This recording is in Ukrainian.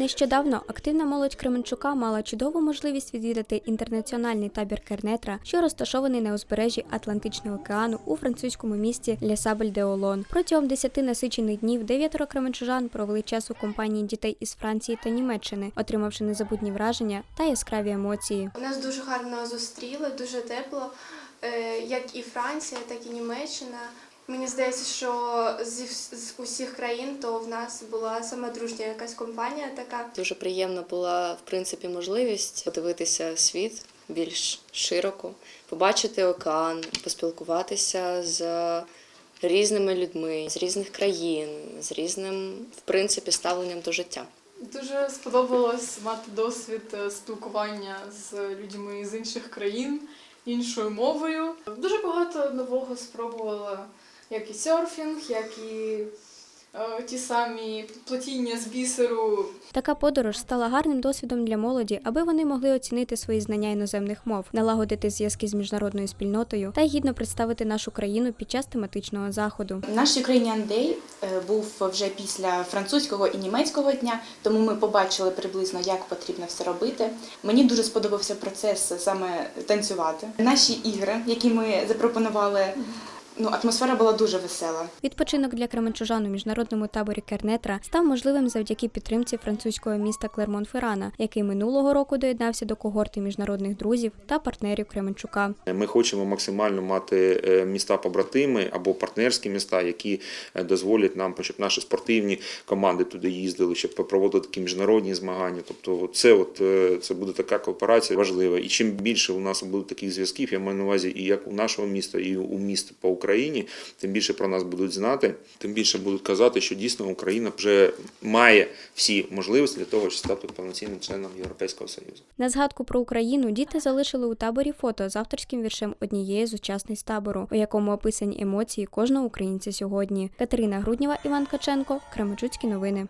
Нещодавно активна молодь Кременчука мала чудову можливість відвідати інтернаціональний табір Кернетра, що розташований на узбережжі Атлантичного океану у французькому місті Лесабель де Олон. Протягом 10 насичених днів дев'ятеро кременчужан провели час у компанії дітей із Франції та Німеччини, отримавши незабутні враження та яскраві емоції. Нас дуже гарно зустріли, дуже тепло, е, як і Франція, так і Німеччина. Мені здається, що зі з усіх країн то в нас була саме дружня якась компанія така. Дуже приємна була в принципі можливість подивитися світ більш широко, побачити океан, поспілкуватися з різними людьми з різних країн, з різним в принципі ставленням до життя. Дуже сподобалось мати досвід е, спілкування з людьми з інших країн, іншою мовою. Дуже багато нового спробувала, як і серфінг, як і е, ті самі плетіння з бісеру. Така подорож стала гарним досвідом для молоді, аби вони могли оцінити свої знання іноземних мов, налагодити зв'язки з міжнародною спільнотою та гідно представити нашу країну під час тематичного заходу. Наш Ukrainian Day був вже після французького і німецького дня, тому ми побачили приблизно, як потрібно все робити. Мені дуже сподобався процес саме танцювати. Наші ігри, які ми запропонували, ну атмосфера була дуже весела. Відпочинок для кременчужан у міжнародному таборі Кернетра став можливим завдяки підтримці французького міста Клермон-Феррана, який минулого року доєднався до когорти міжнародних друзів та партнерів Кременчука. Ми хочемо максимально мати е, міста побратими або партнерські міста, які е, дозволять нам, щоб наші спортивні команди туди їздили, щоб проводити такі міжнародні змагання. Тобто, це от е, це буде така кооперація важлива. І чим більше у нас буде таких зв'язків, я маю на увазі і як у нашого міста, і у міст по Україні, тим більше про нас будуть знати, тим більше будуть казати, що дійсно Україна вже має всі можливості для того, щоб стати повноцінним членом Європейського Союзу. На згадку про Україну діти залишили у таборі фото з авторським віршем однієї з учасниць табору, у якому описані емоції кожного українця сьогодні. Катерина Груднєва, Іван Каченко, Кременчуцькі новини.